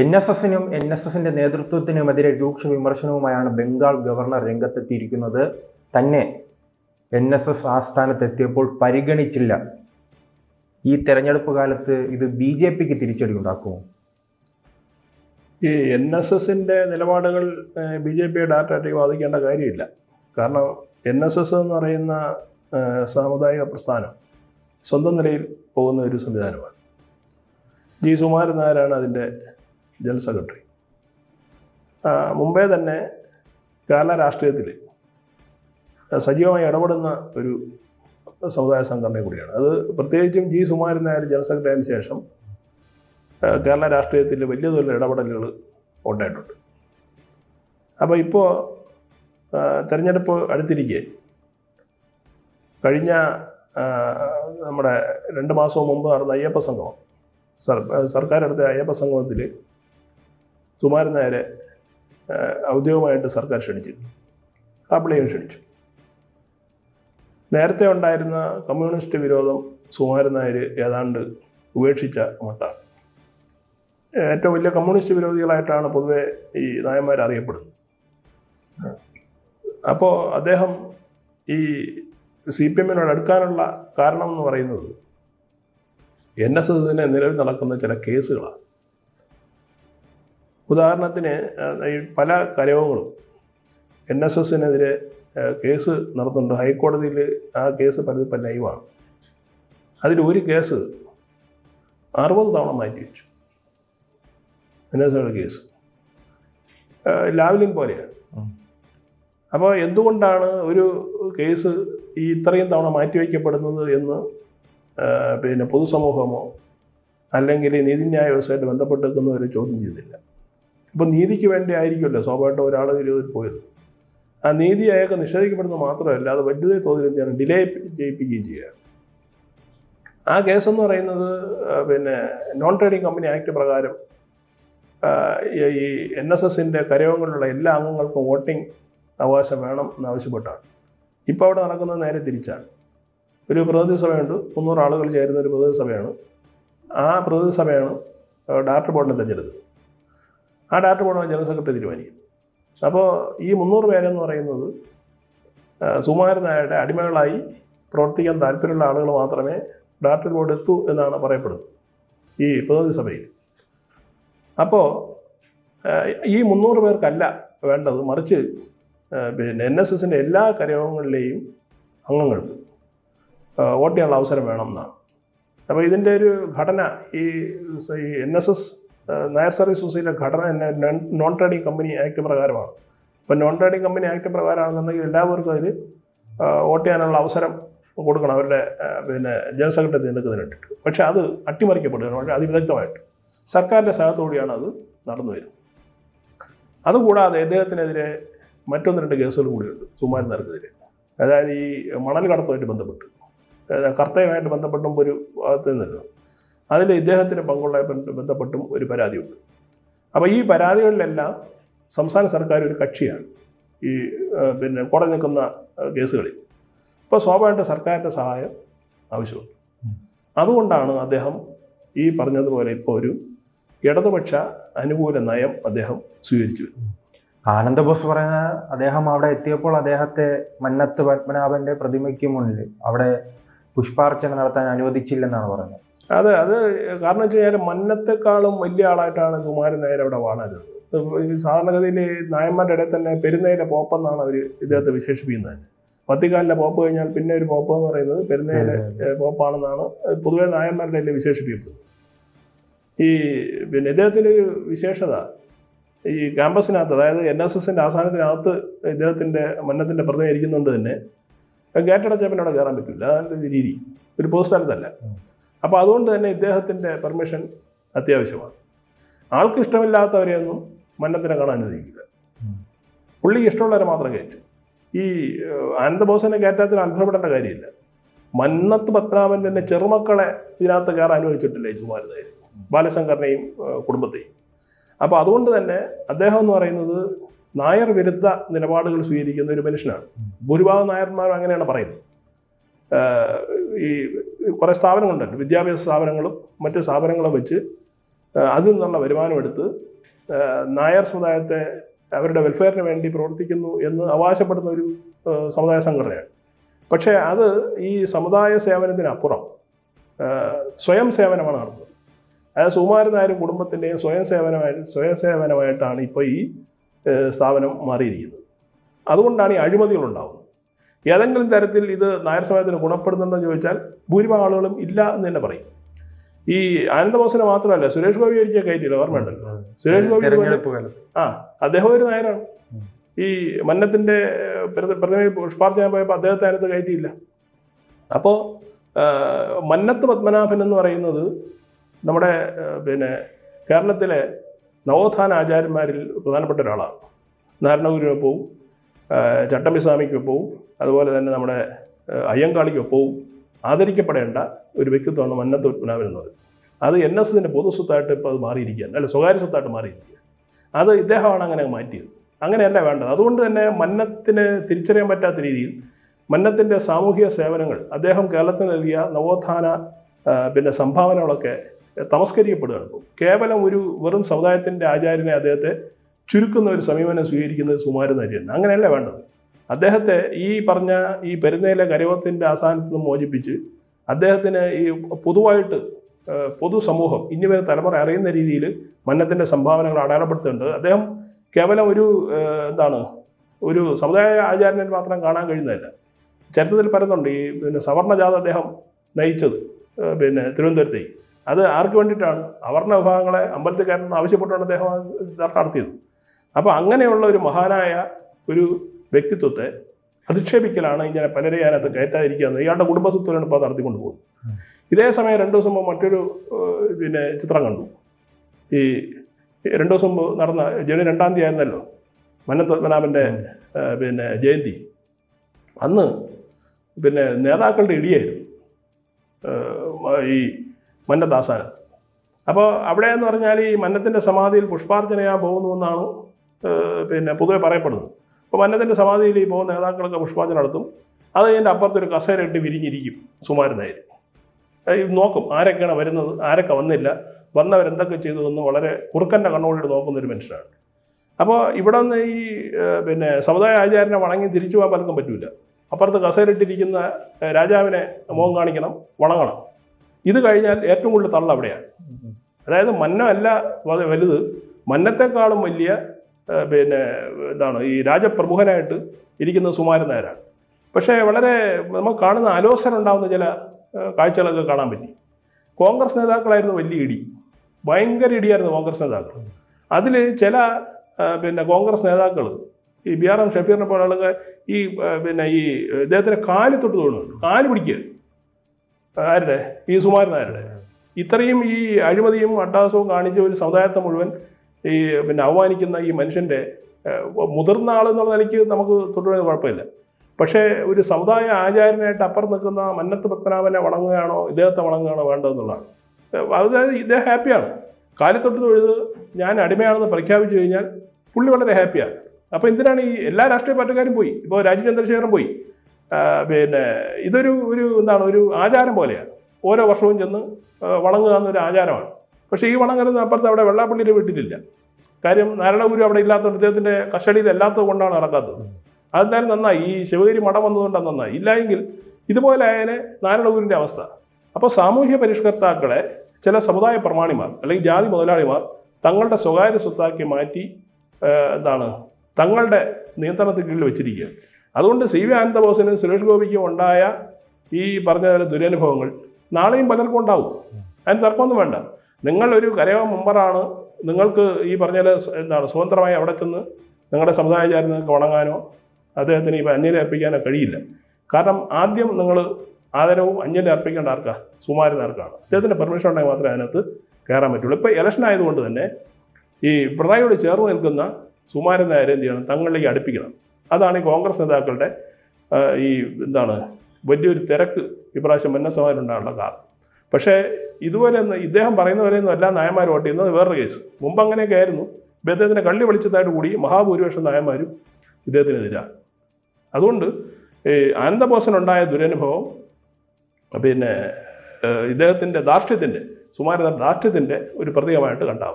N S എസിനും N S എസിന്റെ നേതൃത്വത്തിനുമെതിരെ രൂക്ഷ വിമർശനവുമായാണ് ബംഗാൾ ഗവർണർ രംഗത്തെത്തിയിരിക്കുന്നത്. തന്നെ എൻ എസ് എസ് ആസ്ഥാനത്തെത്തിയപ്പോൾ പരിഗണിച്ചില്ല. ഈ തെരഞ്ഞെടുപ്പ് കാലത്ത് ഇത് ബി ജെ പിക്ക് തിരിച്ചടി ഉണ്ടാക്കുമോ? ഈ എൻ എസ് എസിന്റെ നിലപാടുകൾ ബി ജെ പിയെ ഡയറക്റ്റായിട്ട് ബാധിക്കേണ്ട കാര്യമില്ല. കാരണം എൻ എസ് എസ് എന്ന് പറയുന്ന സാമുദായിക പ്രസ്ഥാനം സ്വന്തം നിലയിൽ പോകുന്ന ഒരു സംവിധാനമാണ്. ജി സുമാരൻ നായരാണ് അതിന്റെ ജനറൽ സെക്രട്ടറി. മുമ്പേ തന്നെ കേരള രാഷ്ട്രീയത്തിൽ സജീവമായി ഇടപെടുന്ന ഒരു സമുദായ സംഘടന കൂടിയാണ്. അത് പ്രത്യേകിച്ചും G Sumaran Nair general secretary ആയതിനു ശേഷം കേരള രാഷ്ട്രീയത്തിൽ വലിയ തോതിൽ ഇടപെടലുകൾ ഉണ്ടായിട്ടുണ്ട്. അപ്പോൾ ഇപ്പോൾ തെരഞ്ഞെടുപ്പ് അടുത്തിരിക്കെ. കഴിഞ്ഞ നമ്മുടെ രണ്ട് മാസവും മുമ്പ് നടന്ന അയ്യപ്പ സംഗമം. സർ സർക്കാർ എടുത്ത അയ്യപ്പ സംഗമത്തിൽ കുമാരൻ നായരെ ഔദ്യോഗികമായിട്ട് സർക്കാർ ക്ഷണിച്ചിരുന്നു. കാപ്പിളിയും ക്ഷണിച്ചു. നേരത്തെ ഉണ്ടായിരുന്ന കമ്മ്യൂണിസ്റ്റ് വിരോധം സുമാരൻ നായർ ഏതാണ്ട് ഉപേക്ഷിച്ച മട്ടാണ്. ഏറ്റവും വലിയ കമ്മ്യൂണിസ്റ്റ് വിരോധികളായിട്ടാണ് പൊതുവെ ഈ നായന്മാർ അറിയപ്പെടുന്നത്. അപ്പോൾ അദ്ദേഹം ഈ സി പി എമ്മിനോട് അടുക്കാനുള്ള കാരണം എന്ന് പറയുന്നത് എൻ എസ് എസിന് നിലവിൽ നടക്കുന്ന ചില കേസുകളാണ്. ഉദാഹരണത്തിന് ഈ പല കരയോഗങ്ങളും എൻ എസ് എസിനെതിരെ കേസ് നടത്തുന്നുണ്ട്. ഹൈക്കോടതിയിൽ ആ കേസ് പലതും ഇപ്പം ലൈവാണ്. അതിൽ ഒരു കേസ് അറുപത് തവണ മാറ്റി വെച്ചു. എൻ എസ് എയുടെ കേസ്. ലാവലിൻ പോലെയാണ്. അപ്പോൾ എന്തുകൊണ്ടാണ് ഒരു കേസ് ഈ ഇത്രയും തവണ മാറ്റിവെക്കപ്പെടുന്നത് എന്ന് പിന്നെ പൊതുസമൂഹമോ അല്ലെങ്കിൽ നീതിന്യായ വ്യവസ്ഥയായിട്ട് ബന്ധപ്പെട്ടിരിക്കുന്നവർ ചോദ്യം ചെയ്യുന്നില്ല അപ്പോൾ നീതിക്ക് വേണ്ടി ആയിരിക്കുമല്ലോ. സ്വാഭാവികമായിട്ട് ഒരാൾ വിരോധത്തിൽ പോയത്. ആ നീതി അയാൾക്ക് നിഷേധിക്കപ്പെടുന്നത് മാത്രമല്ല അത് വലിയ തോതിൽ എന്താണ് ഡിലേ ചെയ്യിപ്പിക്കുകയും ചെയ്യുക. ആ കേസെന്ന് പറയുന്നത് പിന്നെ നോൺ ട്രേഡിംഗ് കമ്പനി ആക്ട് പ്രകാരം ഈ എൻ എസ് എസിന്റെ കരയോഗങ്ങളിലുള്ള എല്ലാ അംഗങ്ങൾക്കും വോട്ടിംഗ് അവകാശം വേണം എന്നാവശ്യപ്പെട്ടാണ്. ഇപ്പോൾ അവിടെ നടക്കുന്നത് നേരെ തിരിച്ചാണ്. ഒരു പ്രതിനിധി സഭയുണ്ട്. മുന്നൂറ് ആളുകൾ ചേരുന്ന ഒരു പ്രതിനിധി സഭയാണ്. ആ പ്രതിനിധി സഭയാണ് ഡയറക്ടർ ബോർഡിനെ തിരഞ്ഞെടുത്തത്. ആ ഡാറ്റ ബോർഡാണ് ജനറൽ സെക്രട്ടറി തീരുമാനിക്കും അപ്പോൾ ഈ മുന്നൂറ് പേരെന്ന് പറയുന്നത് നായരുടെ അടിമകളായി പ്രവർത്തിക്കാൻ താല്പര്യമുള്ള ആളുകൾ മാത്രമേ ഡാറ്റ ബോർഡ് എത്തൂ എന്നാണ് പറയപ്പെടുന്നത് ഈ പ്രതിനിധി സഭയിൽ. അപ്പോൾ ഈ മുന്നൂറ് പേർക്കല്ല വേണ്ടത് മറിച്ച് പിന്നെ എൻ എസ് എസിന്റെ എല്ലാ കരയോഗങ്ങളിലെയും അംഗങ്ങൾക്ക് വോട്ട് ചെയ്യാനുള്ള അവസരം വേണം എന്നാണ്. അപ്പോൾ ഇതിന്റെ ഒരു ഘടന ഈ N S S Nair service സൊസൈറ്റിയുടെ ഘടന നോൺ- ട്രേഡിംഗ് കമ്പനി ആക്ട് പ്രകാരമാണ്. അപ്പോൾ നോൺ ട്രേഡിംഗ് കമ്പനി ആക്ട് പ്രകാരമാണെന്നുണ്ടെങ്കിൽ എല്ലാവർക്കും അതിൽ വോട്ട് ചെയ്യാനുള്ള അവസരം കൊടുക്കണം. അവരുടെ പിന്നെ ജനറൽ സെക്രട്ടറി തിരഞ്ഞെടുക്കുന്നതിന് വേണ്ടിയിട്ട്. പക്ഷേ അത് അട്ടിമറിക്കപ്പെടുകയാണ്. വളരെ അതിവിദഗ്ധമായിട്ട് സർക്കാരിന്റെ സഹത്തോടെയാണ് അത് നടന്നു വരുന്നത്. അതുകൂടാതെ അദ്ദേഹത്തിനെതിരെ മറ്റൊന്ന് രണ്ട് കേസുകൾ കൂടിയുണ്ട് സുമാരൻ നായർക്കെതിരെ അതായത് ഈ മണൽ കടത്തുമായിട്ട് ബന്ധപ്പെട്ട്. കർത്തയുമായിട്ട് ബന്ധപ്പെട്ടും ഒരു ഭാഗത്ത് നിന്നല്ലോ. അതിൽ ഇദ്ദേഹത്തിന് പങ്കുള്ള ബന്ധപ്പെട്ടും ഒരു പരാതിയുണ്ട്. അപ്പോൾ ഈ പരാതികളിലെല്ലാം സംസ്ഥാന സർക്കാർ ഒരു കക്ഷിയാണ് ഈ പിന്നെ കോടതി നിൽക്കുന്ന കേസുകളിൽ. ഇപ്പോൾ സ്വാഭാവികമായിട്ട് സർക്കാരിന്റെ സഹായം ആവശ്യമുണ്ട്. അതുകൊണ്ടാണ് അദ്ദേഹം ഈ പറഞ്ഞതുപോലെ ഇപ്പോൾ ഒരു ഇടതുപക്ഷ അനുകൂല നയം അദ്ദേഹം സ്വീകരിച്ചു. ആനന്ദ ബോസ് പറയുന്ന അദ്ദേഹം അവിടെ എത്തിയപ്പോൾ അദ്ദേഹത്തെ മന്നത്ത് പത്മനാഭന്റെ പ്രതിമയ്ക്ക് മുന്നിൽ അവിടെ പുഷ്പാർച്ചന നടത്താൻ അനുവദിച്ചില്ലെന്നാണ് പറയുന്നത്. അത് അത് കാരണം വെച്ച് കഴിഞ്ഞാൽ മന്നത്തെക്കാളും വലിയ ആളായിട്ടാണ് കുമാരൻ നായർ അവിടെ വാണരുത് ഈ സാധാരണഗതിയിൽ നായന്മാരുടെ ഇടയിൽ തന്നെ പെരുന്നയിലെ പോപ്പെന്നാണ് അവർ ഇദ്ദേഹത്തെ വിശേഷിപ്പിക്കുന്നത്. തന്നെ വത്തിക്കാലിലെ പോപ്പ് കഴിഞ്ഞാൽ പിന്നെ ഒരു പോപ്പ് എന്ന് പറയുന്നത് പെരുന്നയിലെ പോപ്പാണെന്നാണ് പൊതുവെ നായന്മാരുടെ ഇടയിൽ വിശേഷിപ്പിക്കപ്പെടുന്നത് ഈ പിന്നെ ഇദ്ദേഹത്തിന്റെ ഒരു വിശേഷത ഈ ക്യാമ്പസിനകത്ത് അതായത് എൻ എസ് എസിന്റെ ആസ്ഥാനത്തിനകത്ത് ഇദ്ദേഹത്തിന്റെ മന്നത്തിന്റെ പ്രതിമ ഇരിക്കുന്നുണ്ട് തന്നെ. ഗേറ്റടച്ചാൽ പിന്നെ അവിടെ കയറാൻ പറ്റില്ല അതാണ് ഒരു രീതി ഒരു പൊതുസ്ഥലത്തല്ല അപ്പോൾ അതുകൊണ്ട് തന്നെ ഇദ്ദേഹത്തിന്റെ പെർമിഷൻ അത്യാവശ്യമാണ്. ആൾക്ക് ഇഷ്ടമില്ലാത്തവരെയൊന്നും മന്നത്തിനെ കാണാൻ അനുവദിക്കില്ല. പുള്ളിക്ക് ഇഷ്ടമുള്ളവരെ മാത്രം കയറ്റും. ഈ ആനന്ദബോസിനെ കയറ്റാത്തിന് അത്ഭുതപ്പെടേണ്ട കാര്യമില്ല. മന്നത്ത് പത്മനാഭൻ തന്നെ ചെറുമക്കളെ ഇതിനകത്ത് കയറാൻ അനുവദിച്ചിട്ടില്ല ഈ സുമാരനായി ബാലശങ്കറിനെയും കുടുംബത്തെയും. അപ്പോൾ അതുകൊണ്ട് തന്നെ അദ്ദേഹം എന്ന് പറയുന്നത് നായർ വിരുദ്ധ നിലപാടുകൾ സ്വീകരിക്കുന്ന ഒരു മനുഷ്യനാണ്. ഭൂരിഭാഗം നായർമാരും അങ്ങനെയാണ് പറയുന്നത്. ഈ കുറേ സ്ഥാപനങ്ങളുണ്ടല്ലോ വിദ്യാഭ്യാസ സ്ഥാപനങ്ങളും മറ്റ് സ്ഥാപനങ്ങളും വെച്ച് അതിൽ നിന്നുള്ള വരുമാനം എടുത്ത് നായർ സമുദായത്തെ അവരുടെ വെൽഫെയറിന് വേണ്ടി പ്രവർത്തിക്കുന്നു എന്ന് അവകാശപ്പെടുന്ന ഒരു സമുദായ സംഘടനയാണ്. പക്ഷേ അത് ഈ സമുദായ സേവനത്തിനപ്പുറം സ്വയം സേവനമാണ് നടത്തുന്നത് അതായത് സുമാരൻ നായരും കുടുംബത്തിന്റെയും സ്വയം സേവനമായി സ്വയം സേവനമായിട്ടാണ് ഇപ്പോൾ ഈ സ്ഥാപനം മാറിയിരിക്കുന്നത്. അതുകൊണ്ടാണ് ഈ അഴിമതികൾ ഉണ്ടാകുന്നത് ഏതെങ്കിലും തരത്തിൽ ഇത് നായർ സമുദായത്തിന് ഗുണപ്പെടുന്നുണ്ടോ എന്ന് ചോദിച്ചാൽ ഭൂരിഭാഗം ആളുകളും ഇല്ല എന്ന് തന്നെ പറയും. ഈ ആനന്ദബോസിനെ മാത്രമല്ല സുരേഷ് ഗോപി ഒരിക്കൽ കയറ്റിയില്ല ഓർമ്മയുണ്ടല്ലോ സുരേഷ് ഗോപി ആ അദ്ദേഹം ഒരു നായരാണ്. ഈ മന്നത്തിന്റെ പ്രതിമയിൽ പുഷ്പാർച്ചന പോയപ്പോൾ അദ്ദേഹത്തെ അതിനകത്ത് കയറ്റിയില്ല. അപ്പോൾ മന്നത്ത് പത്മനാഭൻ എന്ന് പറയുന്നത് നമ്മുടെ പിന്നെ കേരളത്തിലെ നവോത്ഥാന ആചാര്യന്മാരിൽ പ്രധാനപ്പെട്ട ഒരാളാണ്. നാരായണഗുരുവിനൊപ്പവും ചട്ടമ്പിസ്വാമിക്കൊപ്പവും അതുപോലെ തന്നെ നമ്മുടെ അയ്യങ്കാളിക്കൊപ്പവും ആദരിക്കപ്പെടേണ്ട ഒരു വ്യക്തിത്വമാണ് മന്നത്ത് എന്ന് പറയുന്നത് അത് എൻ എസ് എസിന്റെ പൊതുസ്വത്തായിട്ട് ഇപ്പോൾ അത് മാറിയിരിക്കുകയാണ്. അല്ല സ്വകാര്യ സ്വത്തായിട്ട് മാറിയിരിക്കുക അത് ഇദ്ദേഹമാണ് അങ്ങനെ മാറ്റിയത്. അങ്ങനെയല്ല വേണ്ടത്. അതുകൊണ്ട് തന്നെ മന്നത്തിന് തിരിച്ചറിയാൻ പറ്റാത്ത രീതിയിൽ മന്നത്തിന്റെ സാമൂഹിക സേവനങ്ങൾ അദ്ദേഹം കേരളത്തിന് നൽകിയ നവോത്ഥാന പിന്നെ സംഭാവനകളൊക്കെ തമസ്കരിക്കപ്പെടുകയാണ് കേവലം ഒരു വെറും സമുദായത്തിന്റെ ആചാര്യനെ അദ്ദേഹത്തെ ചുരുക്കുന്ന ഒരു സമീപനം സ്വീകരിക്കുന്നത് സുമാരനാര്യൻ അങ്ങനെയല്ല വേണ്ടത്. അദ്ദേഹത്തെ ഈ പറഞ്ഞ ഈ പെരുന്നയിലെ കരയോത്തിന്റെ ആസാനത്ത് നിന്ന് മോചിപ്പിച്ച് അദ്ദേഹത്തിന് ഈ പൊതുവായിട്ട് പൊതുസമൂഹം ഇനി വരെ തലമുറ അറിയുന്ന രീതിയിൽ മന്നത്തിന്റെ സംഭാവനകൾ അടയാളപ്പെടുത്തുന്നുണ്ട്. അദ്ദേഹം കേവലം ഒരു എന്താണ് ഒരു സമുദായ ആചാര്യനെ മാത്രം കാണാൻ കഴിയുന്നതല്ല. ചരിത്രത്തിൽ പറയുന്നുണ്ട് ഈ പിന്നെ സവർണജാത അദ്ദേഹം നയിച്ചത് പിന്നെ തിരുവനന്തപുരത്തേക്ക്. അത് ആർക്ക് വേണ്ടിയിട്ടാണ്? അവർണ വിഭാഗങ്ങളെ അമ്പലത്തിൽ കയറണം ആവശ്യപ്പെട്ടുകൊണ്ട് അദ്ദേഹം നടത്തിയത്. അപ്പോൾ അങ്ങനെയുള്ള ഒരു മഹാനായ ഒരു വ്യക്തിത്വത്തെ അധിക്ഷേപിക്കലാണ് ഇങ്ങനെ പലരെ അതിനകത്ത് കയറ്റാതിരിക്കുന്നത് ഇയാളുടെ കുടുംബസ്വത്വമാണ് ഇപ്പോൾ നടത്തിക്കൊണ്ട് പോകുന്നത് ഇതേ സമയം രണ്ടു ദിവസം മുമ്പ് മറ്റൊരു പിന്നെ ചിത്രം കണ്ടു. ഈ രണ്ടു ദിവസം മുമ്പ് നടന്ന ജനുവരി രണ്ടാം തീയതി ആയിരുന്നല്ലോ മന്നത്ത് പത്മനാഭന്റെ പിന്നെ ജയന്തി. അന്ന് പിന്നെ നേതാക്കളുടെ ഇടിയായിരുന്നു ഈ മന്നദാസാനത്ത് അപ്പോൾ അവിടെ എന്ന് പറഞ്ഞാൽ ഈ മന്നത്തിന്റെ സമാധിയിൽ പുഷ്പാർച്ചനയാ പോകുന്നു എന്നാണ് പിന്നെ പൊതുവെ പറയപ്പെടുന്നത്. അപ്പോൾ മന്നത്തിന്റെ സമാധിയിൽ ഈ പോകുന്ന നേതാക്കളൊക്കെ പുഷ്പാർച്ചന നടത്തും. അത് അതിന്റെ അപ്പുറത്തൊരു കസേര ഇട്ട് വിരിഞ്ഞിരിക്കും സുമാരനായിരിക്കും നോക്കും ആരൊക്കെയാണ് വരുന്നത് ആരൊക്കെ വന്നില്ല വന്നവരെന്തൊക്കെ ചെയ്തു എന്ന് വളരെ കുറുക്കന്റെ കണ്ണോടി നോക്കുന്ന ഒരു മനുഷ്യനാണ്. അപ്പോൾ ഇവിടെ നിന്ന് ഈ പിന്നെ സമുദായ ആചാരനെ വണങ്ങി തിരിച്ചു പോകാൻ പലർക്കും പറ്റില്ല അപ്പുറത്ത് കസേരയിട്ടിരിക്കുന്ന രാജാവിനെ മുഖം കാണിക്കണം വണങ്ങണം. ഇത് കഴിഞ്ഞാൽ ഏറ്റവും കൂടുതൽ തള്ള അവിടെയാണ് അതായത് മന്നമല്ല വലുത്. മന്നത്തെക്കാളും വലിയ പിന്നെ എന്താണ് ഈ രാജപ്രമുഖനായിട്ട് ഇരിക്കുന്ന സുമാരൻ നായരാണ്. പക്ഷേ വളരെ നമുക്ക് കാണുന്ന അലോസരം ഉണ്ടാകുന്ന ചില കാഴ്ചകളൊക്കെ കാണാൻ പറ്റി. കോൺഗ്രസ് നേതാക്കളായിരുന്നു വലിയ ഇടി. ഭയങ്കര ഇടിയായിരുന്നു കോൺഗ്രസ് നേതാക്കൾ. അതിൽ ചില പിന്നെ കോൺഗ്രസ് നേതാക്കൾ ഈ ബി ആർ എം ഷഫീറിനെ പോലുള്ള ഈ പിന്നെ ഈ ഇദ്ദേഹത്തിന് കാൽ തൊട്ട് തോന്നുന്നുണ്ട് കാൽ പിടിക്കുക. ആരുടെ? ഈ സുമാരൻ നായരുടെ. ഇത്രയും ഈ അഴിമതിയും അട്ടാസവും കാണിച്ച ഒരു സമുദായത്തെ മുഴുവൻ ഈ പിന്നെ അവമാനിക്കുന്ന ഈ മനുഷ്യന്റെ മുതിർന്ന ആളെന്നുള്ള നിലയ്ക്ക് നമുക്ക് തുടരുന്നത് കുഴപ്പമില്ല. പക്ഷേ ഒരു സമുദായ ആചാര്യനായിട്ട് അപ്പുറം നിൽക്കുന്ന മന്നത്ത് പത്മനാഭനെ വണങ്ങുകയാണോ ഇദ്ദേഹത്തെ വണങ്ങുകയാണോ വേണ്ടതെന്നുള്ളതാണ്. അതായത് ഇദ്ദേഹം ഹാപ്പിയാണ്. കാലിത്തൊട്ട് തൊഴുത് ഞാൻ അടിമയാണെന്ന് പ്രഖ്യാപിച്ചു കഴിഞ്ഞാൽ പുള്ളി വളരെ ഹാപ്പിയാണ്. അപ്പോൾ എന്തിനാണ് ഈ എല്ലാ രാഷ്ട്രീയ പാർട്ടിക്കാരും പോയി? ഇപ്പോൾ രാജീവ് ചന്ദ്രശേഖരൻ പോയി. പിന്നെ ഇതൊരു ഒരു എന്താണ് ഒരു ആചാരം പോലെയാണ്. ഓരോ വർഷവും ചെന്ന് വണങ്ങുക എന്നൊരു ആചാരമാണ്. പക്ഷേ ഈ വണങ്ങരുത് അപ്പുറത്ത് അവിടെ വെള്ളാപ്പള്ളിയുടെ വീട്ടിലില്ല. കാര്യം നാരായണഗുരു അവിടെ ഇല്ലാത്തതുകൊണ്ട് അദ്ദേഹത്തിന്റെ കസ്റ്റഡിയിൽ അല്ലാത്തത് കൊണ്ടാണ് നടക്കാത്തത് അതെന്തായാലും നന്നായി. ഈ ശിവഗിരി മഠം വന്നതുകൊണ്ടാണ് നന്നായി. ഇല്ലായെങ്കിൽ ഇതുപോലെ ആയതിനെ നാരായണഗുരുവിന്റെ അവസ്ഥ. അപ്പോൾ സാമൂഹ്യ പരിഷ്കർത്താക്കളെ ചില സമുദായ പ്രമാണിമാർ അല്ലെങ്കിൽ ജാതി മുതലാളിമാർ തങ്ങളുടെ സ്വകാര്യ സ്വത്താക്കി മാറ്റി എന്താണ് തങ്ങളുടെ നിയന്ത്രണത്തിന് കീഴിൽ വെച്ചിരിക്കുക. അതുകൊണ്ട് സി വി ആനന്ദബോസിനും സുരേഷ് ഗോപിക്കും ഉണ്ടായ ഈ പറഞ്ഞ ദുരനുഭവങ്ങൾ നാളെയും പലർക്കും ഉണ്ടാവും. അതിന് തർക്കമൊന്നും വേണ്ട. നിങ്ങൾ ഒരു കരയോ മെമ്പറാണ്. നിങ്ങൾക്ക് ഈ പറഞ്ഞാൽ എന്താണ് സ്വതന്ത്രമായി അവിടെ ചെന്ന് നിങ്ങളുടെ സമുദായചാരി നിങ്ങൾക്ക് വണങ്ങാനോ അദ്ദേഹത്തിന് ഈ അന്യനെ അർപ്പിക്കാനോ കഴിയില്ല. കാരണം ആദ്യം നിങ്ങൾ ആദരവും അന്യനെ അർപ്പിക്കേണ്ട ആർക്കാ? സുമാരനാർക്കാണ്. അദ്ദേഹത്തിന്റെ പെർമിഷൻ ഉണ്ടെങ്കിൽ മാത്രമേ അതിനകത്ത് കയറാൻ പറ്റുള്ളൂ. ഇപ്പോൾ ഇലക്ഷൻ ആയതുകൊണ്ട് തന്നെ ഈ പിണറായിയോട് ചേർന്ന് നിൽക്കുന്ന സുമാരൻ എന്ത് ചെയ്യണം തങ്ങളിലേക്ക് അടുപ്പിക്കണം. അതാണ് ഈ കോൺഗ്രസ് നേതാക്കളുടെ ഈ എന്താണ് വലിയൊരു തിരക്ക് ഇപ്രാവശ്യം മന്നസമാരുണ്ടാകാനുള്ള കാരണം. പക്ഷേ ഇതുപോലെ ഇദ്ദേഹം പറയുന്ന പോലെയൊന്നും എല്ലാ നായന്മാരും വോട്ട് ചെയ്യുന്നത് വേറൊരു കേസ്. മുമ്പ് അങ്ങനെയൊക്കെ ആയിരുന്നു. ഇദ്ദേഹത്തിന്റെ കള്ളി വെളിച്ചത്തായിട്ട് കൂടി മഹാഭൂരിപക്ഷം നായന്മാരും ഇദ്ദേഹത്തിനെതിരാണ് അതുകൊണ്ട് ഈ ആനന്ദബോസനുണ്ടായ ദുരനുഭവം പിന്നെ ഇദ്ദേഹത്തിന്റെ ധാർഷ്ട്യത്തിന്റെ സുമാരത ധാർഷ്ട്യത്തിന്റെ ഒരു പ്രതീകമായിട്ട് കണ്ടാൽ